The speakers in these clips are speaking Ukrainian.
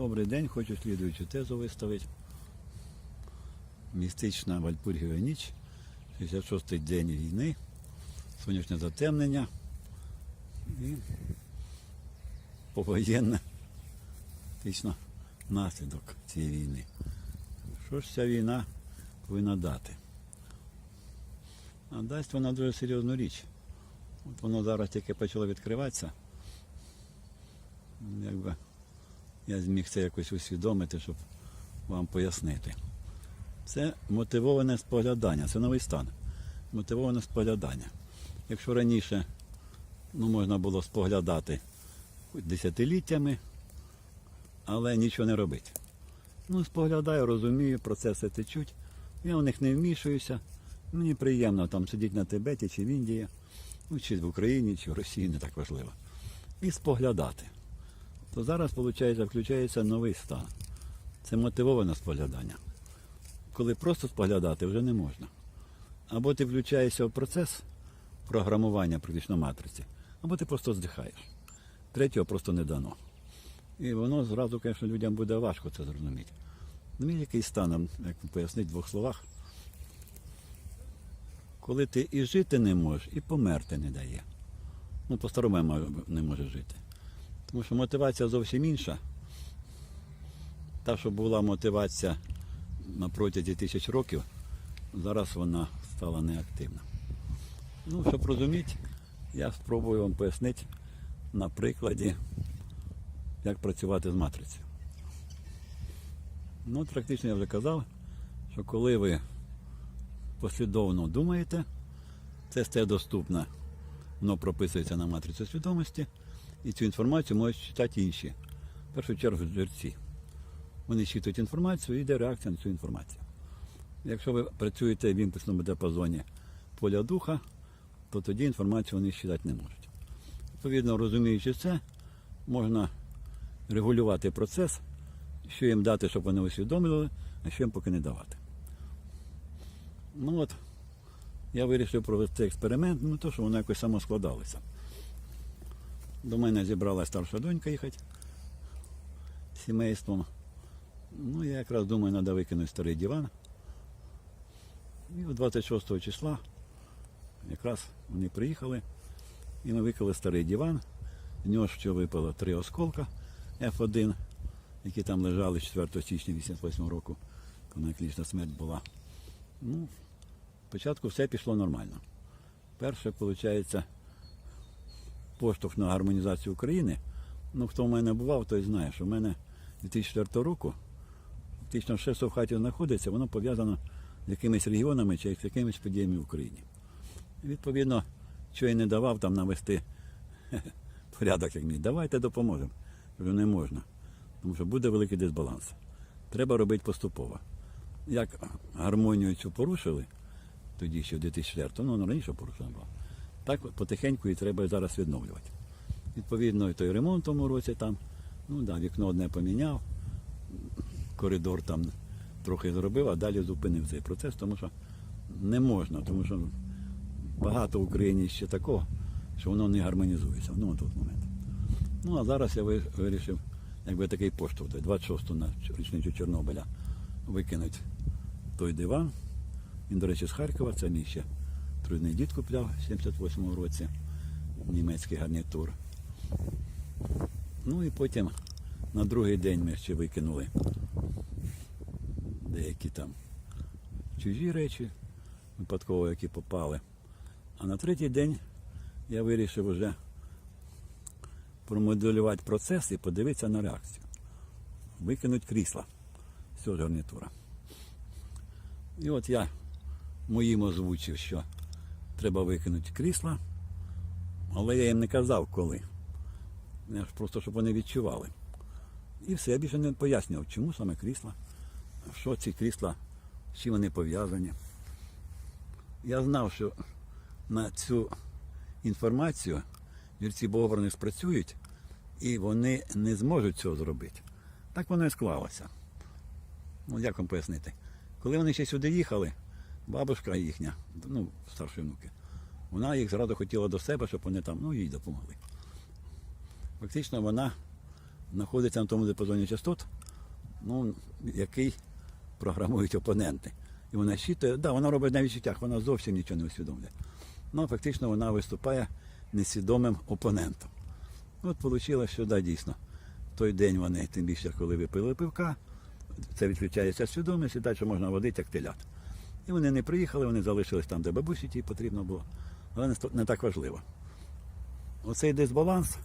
Добрий день, хочу слідуючу тезу виставити. Містична Вальпургієва ніч, 66-й день війни, сонячне затемнення і повоєнне фактично наслідок цієї війни. Що ж ця війна повинна дати? А дасть вона дуже серйозну річ. От воно зараз тільки почало відкриватися. Якби я зміг це якось усвідомити, щоб вам пояснити. Це мотивоване споглядання, це новий стан. Мотивоване споглядання. Якщо раніше ну, можна було споглядати десятиліттями, але нічого не робити. Ну, споглядаю, розумію, процеси течуть. Я в них не вмішуюся. Мені приємно там сидіти на Тибеті чи в Індії, ну, чи в Україні, чи в Росії, не так важливо. І споглядати. То зараз, виходить, включається новий стан. Це мотивоване споглядання. Коли просто споглядати вже не можна. Або ти включаєшся в процес програмування практично матриці, або ти просто здихаєш. Третього просто не дано. І воно зразу, звісно, людям буде важко це зрозуміти. Ну, який стан, як пояснити в двох словах, коли ти і жити не можеш, і померти не дає. Ну, по-старому не може жити. Тому що мотивація зовсім інша. Та, що була мотивація на протязі тисяч років, зараз вона стала неактивна. Ну, щоб розуміти, я спробую вам пояснити на прикладі, як працювати з матрицею. Ну, практично я вже казав, що коли ви послідовно думаєте, це стає доступно, воно прописується на матрицю свідомості, і цю інформацію можуть читати інші. В першу чергу жерці. Вони читають інформацію і йде реакція на цю інформацію. Якщо ви працюєте в імпульсному діапазоні поля духа, то тоді інформацію вони читати не можуть. Відповідно, розуміючи це, можна регулювати процес, що їм дати, щоб вони усвідомлювали, а що їм поки не давати. Ну от, я вирішив провести експеримент, ну то, що воно якось само складалося. До мене зібралася старша донька їхати сімейством. Ну, я якраз думаю, треба викинути старий диван. І 26 числа якраз вони приїхали і ми викинули старий диван. З нього ще випало три осколка F1, які там лежали 4 січня 88 року, коли клінічна смерть була. Ну, спочатку все пішло нормально. Перше, виходить, поштовх на гармонізацію України. Ну, хто в мене бував, той знає, що в мене 2004 року фактично все, що в хаті знаходиться, воно пов'язано з якимись регіонами чи з якимись подіями в Україні. І, Відповідно, що я не давав там навести порядок, як мені. Давайте допоможемо. Кажу, не можна. Тому що буде великий дисбаланс. Треба робити поступово. Як гармонію цю порушили, тоді ще в 2004, ну воно раніше порушено було. Так потихеньку і треба зараз відновлювати. Відповідно, і той ремонт в тому році там, ну да, вікно одне поміняв, коридор там трохи зробив, а далі зупинив цей процес, тому що не можна, тому що багато в Україні ще такого, що воно не гармонізується. Ну, тут момент. Ну, а зараз я вирішив, якби такий поштовх, 26 на річницю Чорнобиля, викинути той диван. Він, до речі, з Харкова, це мій ще трудний дід купляв в 78-му році, німецький гарнітур. Ну і потім на другий день ми ще викинули деякі там чужі речі, випадково які попали. А на третій день я вирішив вже промоделювати процес і подивитися на реакцію. Викинуть крісла з цього гарнітура. І от я моїм озвучив, що треба викинути крісла, але я їм не казав коли. Я просто, щоб вони відчували. І все, я більше не пояснював, чому саме крісла, що ці крісла, з чим вони пов'язані. Я знав, що на цю інформацію вірці Богор не спрацюють, і вони не зможуть цього зробити. Так воно і склалося. Ну, як вам пояснити? Коли вони ще сюди їхали, бабушка їхня, ну, старшої внуки, вона їх зразу хотіла до себе, щоб вони там, ну, їй допомогли. Фактично вона знаходиться на тому діапазоні частот, ну, який програмують опоненти. І вона щитує, да, вона робить на відчуттях, вона зовсім нічого не усвідомлює. Ну, фактично вона виступає несвідомим опонентом. От вийшло, що да, дійсно. Той день вони, тим більше, коли випили пивка, це відключається свідомість і далі можна водити, як телят. І вони не приїхали, вони залишились там, де бабусі тій потрібно було. Але не, так важливо. Оцей дисбаланс,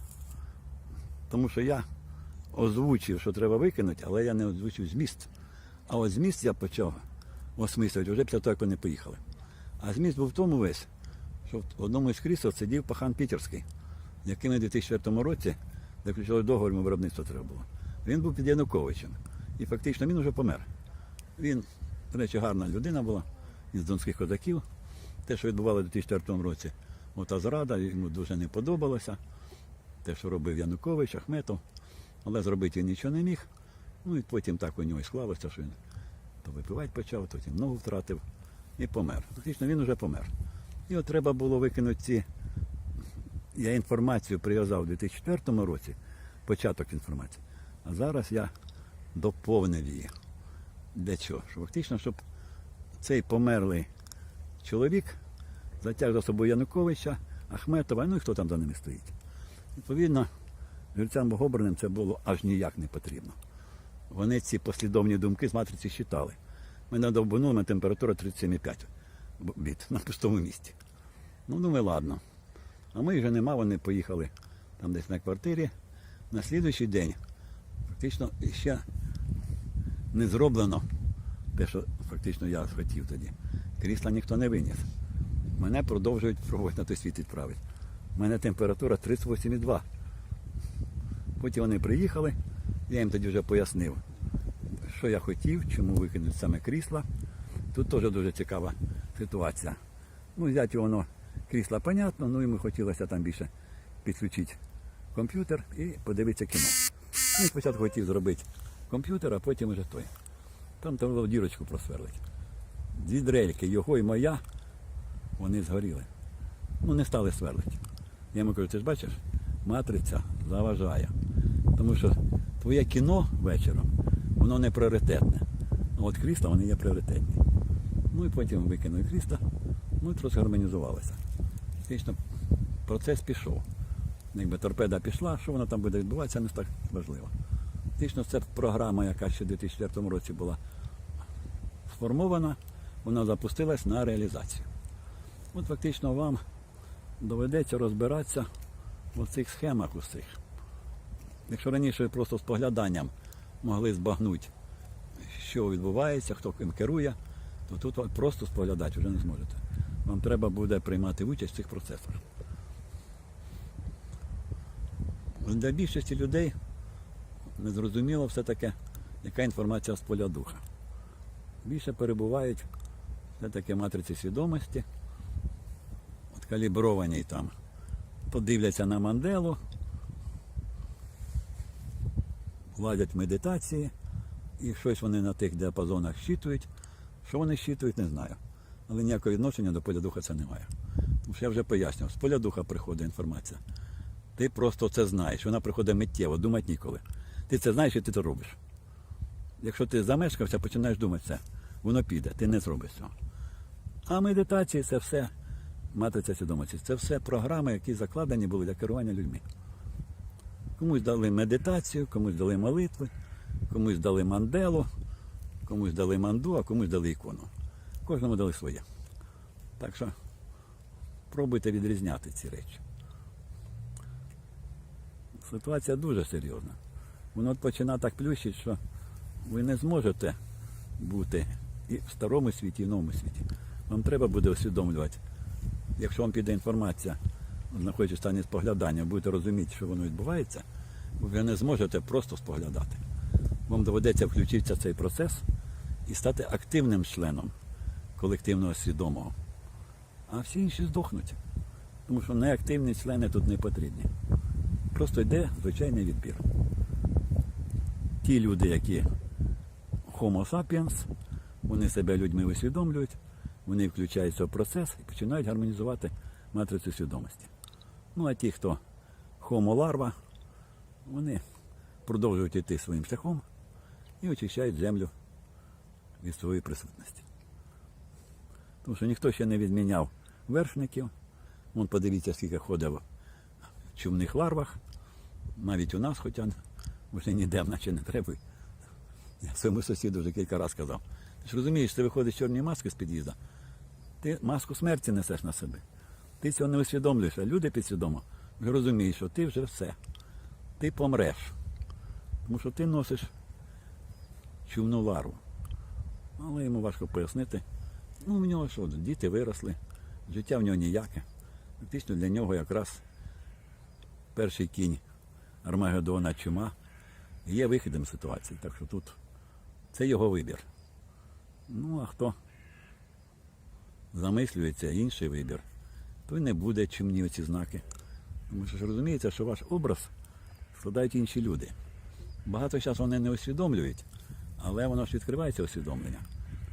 тому що я озвучив, що треба викинути, але я не озвучив зміст. А от зміст я почав осмислювати вже після того, як вони поїхали. А зміст був в тому весь, що в одному із крісел сидів пахан Пітерський, яким у 2004 році заключили договір на виробництво треба було. Він був під Януковичем. І фактично він вже помер. Він, до речі, гарна людина була із донських козаків. Те, що відбувалося у 2004 році, ота зрада, йому дуже не подобалося. Те, що робив Янукович, Ахметов, але зробити він нічого не міг. Ну і потім так у нього і склалося, що він то випивати почав, потім ногу втратив і помер. Фактично він вже помер. І от треба було викинути ці. Я інформацію прив'язав у 2004 році, початок інформації. А зараз я доповнив її. Для чого? Фактично, щоб цей померлий чоловік затяг за собою Януковича, Ахметова, ну і хто там за ними стоїть. Відповідно, жерцям Богобраним це було аж ніяк не потрібно. Вони ці послідовні думки з матриці считали. Мене довбанула мене температура 37,5 від на пустому місці. Ну, думаю, ладно. А ми вже нема, вони поїхали там десь на квартирі. На слідуючий день фактично ще не зроблено те, що фактично я хотів тоді. Крісла ніхто не виніс. Мене продовжують пробувати на той світ відправити. У мене температура 38,2. Потім вони приїхали, я їм тоді вже пояснив, що я хотів, чому викинути саме крісла. Тут теж дуже цікава ситуація. Ну, взяти воно крісла, понятно, ну ми хотілося там більше підключити комп'ютер і подивитися кіно. Ну, спочатку хотів зробити комп'ютер, а потім вже той. Там треба було дірочку просверлити. Дві дрельки, його і моя, вони згоріли. Ну, не стали сверлити. Я йому кажу, ти ж бачиш, матриця заважає. Тому що твоє кіно вечором, воно не пріоритетне. А от крісла вони є пріоритетні. Ну і потім викинув крісла, ну і трохи гармонізувалося. Фактично процес пішов. Якби торпеда пішла, що вона там буде відбуватися, не так важливо. Фактично це програма, яка ще в 2004 році була сформована, вона запустилась на реалізацію. От фактично вам доведеться розбиратися в цих схемах усіх. Якщо раніше ви просто з погляданням могли збагнути, що відбувається, хто ким керує, то тут просто споглядати вже не зможете. Вам треба буде приймати участь в цих процесах. Для більшості людей незрозуміло все-таки, яка інформація з поля духа. Більше перебувають все-таки матриці свідомості, от калібровані там, подивляться на манделу, владять медитації, і щось вони на тих діапазонах щитують. Що вони щитують, не знаю. Але ніякого відношення до поля духа це немає. Тому що я вже пояснював, з поля духа приходить інформація. Ти просто це знаєш. Вона приходить миттєво, думати ніколи. Ти це знаєш і ти це робиш. Якщо ти замешкався, починаєш думати це, воно піде, ти не зробиш цього. А медитації це все, матриця свідомості, це все програми, які закладені були для керування людьми. Комусь дали медитацію, комусь дали молитви, комусь дали манделу, комусь дали манду, а комусь дали ікону. Кожному дали своє. Так що пробуйте відрізняти ці речі. Ситуація дуже серйозна. Воно починає так плющити, що ви не зможете бути і в старому світі, і в новому світі. Вам треба буде усвідомлювати. Якщо вам піде інформація, знаходячись в стані споглядання, будете розуміти, що воно відбувається, ви не зможете просто споглядати. Вам доведеться включитися в цей процес і стати активним членом колективного свідомого. А всі інші здохнуть. Тому що неактивні члени тут не потрібні. Просто йде звичайний відбір. Ті люди, які Homo sapiens, вони себе людьми усвідомлюють, вони включаються в процес і починають гармонізувати матрицю свідомості. Ну а ті, хто larva, вони продовжують йти своїм шляхом і очищають землю від своєї присутності. Тому що ніхто ще не відміняв вершників. Вон подивіться, скільки ходив в чумних ларвах. Навіть у нас, хоча вже ніде наче не треба. Я своєму сусіду вже кілька разів сказав. Ти розумієш, ти виходиш з чорної маски з під'їзду, ти маску смерті несеш на себе. Ти цього не усвідомлюєш, а люди підсвідомо вже розуміють, що ти вже все. Ти помреш. Тому що ти носиш чумну ларву. Але йому важко пояснити. Ну, в нього що, діти виросли, життя в нього ніяке. Фактично для нього якраз перший кінь Армагеддона чума є вихідом ситуації. Так що тут це його вибір. Ну, а хто замислюється інший вибір, той не буде чимні ці знаки. Тому що ж розуміється, що ваш образ складають інші люди. Багато часу вони не усвідомлюють, але воно ж відкривається усвідомлення.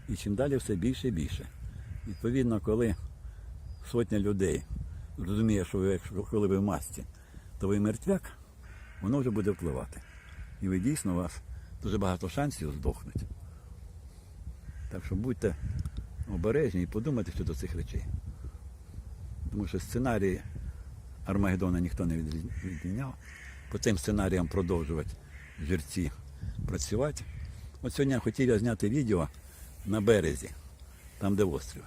І чим далі все більше і більше. Відповідно, коли сотня людей розуміє, що ви, коли ви в масці, то ви мертвяк, воно вже буде впливати. І ви дійсно у вас дуже багато шансів здохнути. Так що будьте обережні і подумайте щодо цих речей. Тому що сценарії Армагеддона ніхто не відміняв. По цим сценаріям продовжувати жерці працювати. От сьогодні хотів я зняти відео на березі, там де острів.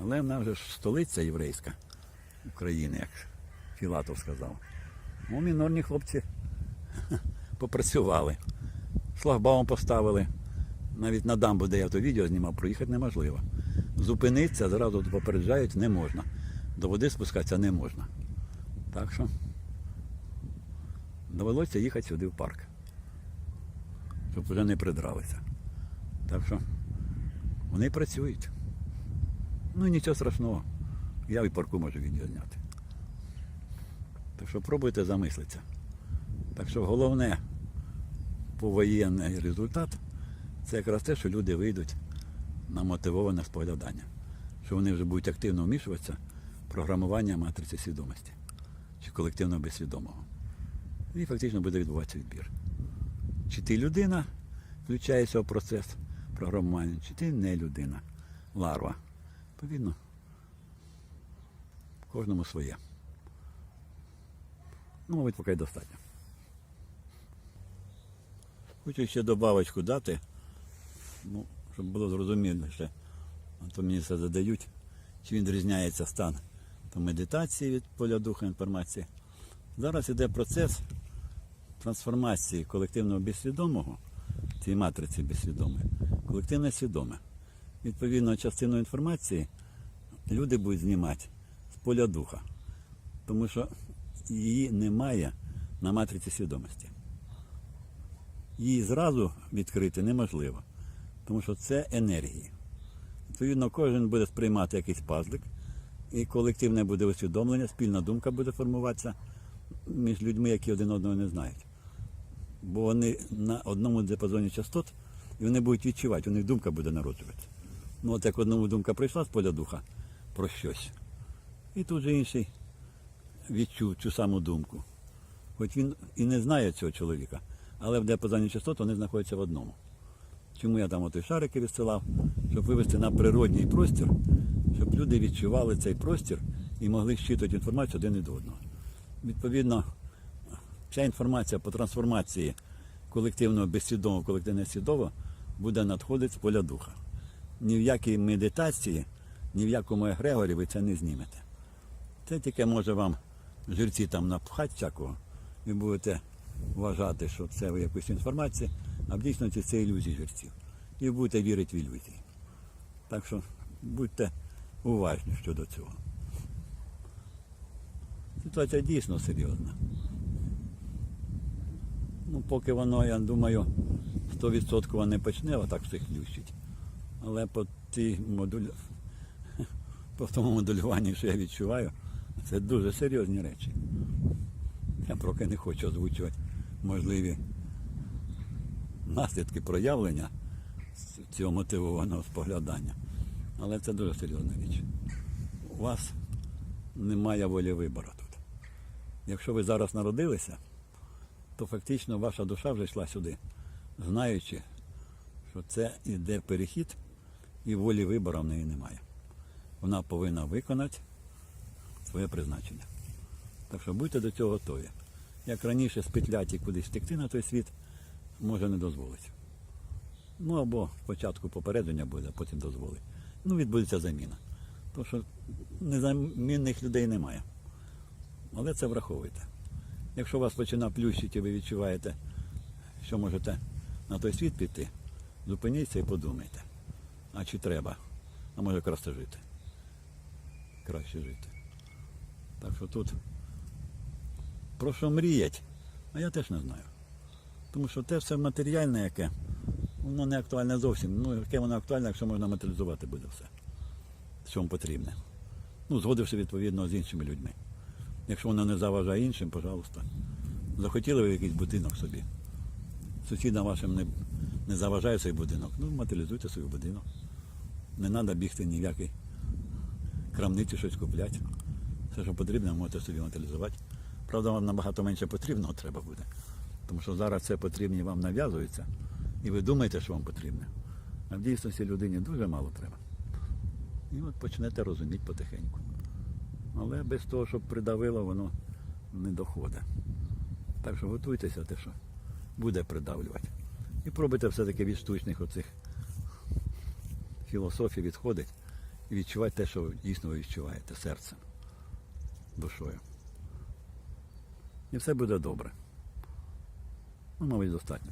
Але в нас вже ж столиця єврейська України, як Філатов сказав. Ну, мінорні хлопці попрацювали. Шлагбаум поставили. Навіть на дамбу, де я то відео знімав, проїхати неможливо. Зупинитися, зразу попереджають, не можна. До води спускатися не можна. Так що довелося їхати сюди в парк. Щоб вже не придралися. Так що вони працюють. Ну і нічого страшного. Я і парку можу відео зняти. Так що пробуйте замислитися. Так що головне повоєнний результат це якраз те, що люди вийдуть на мотивоване споглядання. Що вони вже будуть активно вмішуватися в програмування матриці свідомості чи колективного безсвідомого. І фактично буде відбуватися відбір. Чи ти людина включаєшся в процес програмування, чи ти не людина, ларва. Відповідно, кожному своє. Ну, мабуть, поки достатньо. Хочу ще добавочку дати, ну, щоб було зрозуміліше, а то мені це задають, чи він відрізняється стан то медитації від поля духа інформації. Зараз йде процес трансформації колективного безсвідомого, цієї матриці безсвідомої, колективне свідоме. Відповідно, частину інформації люди будуть знімати з поля духа, тому що її немає на матриці свідомості. Її зразу відкрити неможливо, тому що це енергії. Відповідно, кожен буде сприймати якийсь пазлик, і колективне буде усвідомлення, спільна думка буде формуватися між людьми, які один одного не знають. Бо вони на одному діапазоні частот, і вони будуть відчувати, у них думка буде народжуватися. Ну, от як одному думка прийшла з поля духа про щось, і тут же інший відчув цю саму думку. Хоч він і не знає цього чоловіка, але в діапазоні частот вони знаходяться в одному. Чому я там отой шарики відсилав, щоб вивести на природній простір, щоб люди відчували цей простір і могли щитувати інформацію один від одного. Відповідно, вся інформація по трансформації колективного безсвідомого, колективне свідомо буде надходити з поля духа. Ні в якій медитації, ні в якому егрегорі ви це не знімете. Це тільки може вам жерці там напхати всякого, і будете вважати, що це ви якусь інформацію, а в дійсності це ілюзії жерців. І будете вірити в ілюзії. Так що будьте уважні щодо цього. Ситуація дійсно серйозна. Ну, поки воно, я думаю, 100% не почне отак всіх плющить. Але по тій модуль... по тому моделюванні, що я відчуваю, це дуже серйозні речі. Я поки не хочу озвучувати можливі наслідки проявлення цього мотивованого споглядання. Але це дуже серйозна річ. У вас немає волі вибору тут. Якщо ви зараз народилися, то фактично ваша душа вже йшла сюди, знаючи, що це йде перехід і волі вибору в неї немає. Вона повинна виконати своє призначення. Так що будьте до цього готові. Як раніше спетлять і кудись втекти на той світ, може не дозволить. Ну або спочатку попередження буде, а потім дозволить. Ну, відбудеться заміна. Тому що незамінних людей немає. Але це враховуйте. Якщо вас починає плющити ви відчуваєте, що можете на той світ піти, зупиніться і подумайте, а чи треба, а може краще жити. Краще жити. Так що тут про що мріять, а я теж не знаю. Тому що те все матеріальне, яке, воно не актуальне зовсім. Ну, яке воно актуальне, якщо можна матеріалізувати буде все, що вам потрібне. Ну, згодивши відповідно з іншими людьми. Якщо воно не заважає іншим, пожалуйста. Захотіли ви якийсь будинок собі. Сусідам вашим не, не заважає цей будинок. Ну, матеріалізуйте свій будинок. Не треба бігти ні в якій крамниці щось купляти. Все, що потрібно, можете собі матеріалізувати. Правда, вам набагато менше потрібного треба буде. Тому що зараз це потрібні вам нав'язується, і ви думаєте, що вам потрібно. А в дійсності людині дуже мало треба. І от почнете розуміти потихеньку. Але без того, щоб придавило, воно не доходить. Так що готуйтеся, те, що буде придавлювати. І пробуйте все-таки від штучних оцих філософій відходить і відчувати те, що дійсно ви відчуваєте серцем, душою. І все буде добре. Ну, мабуть, достатньо.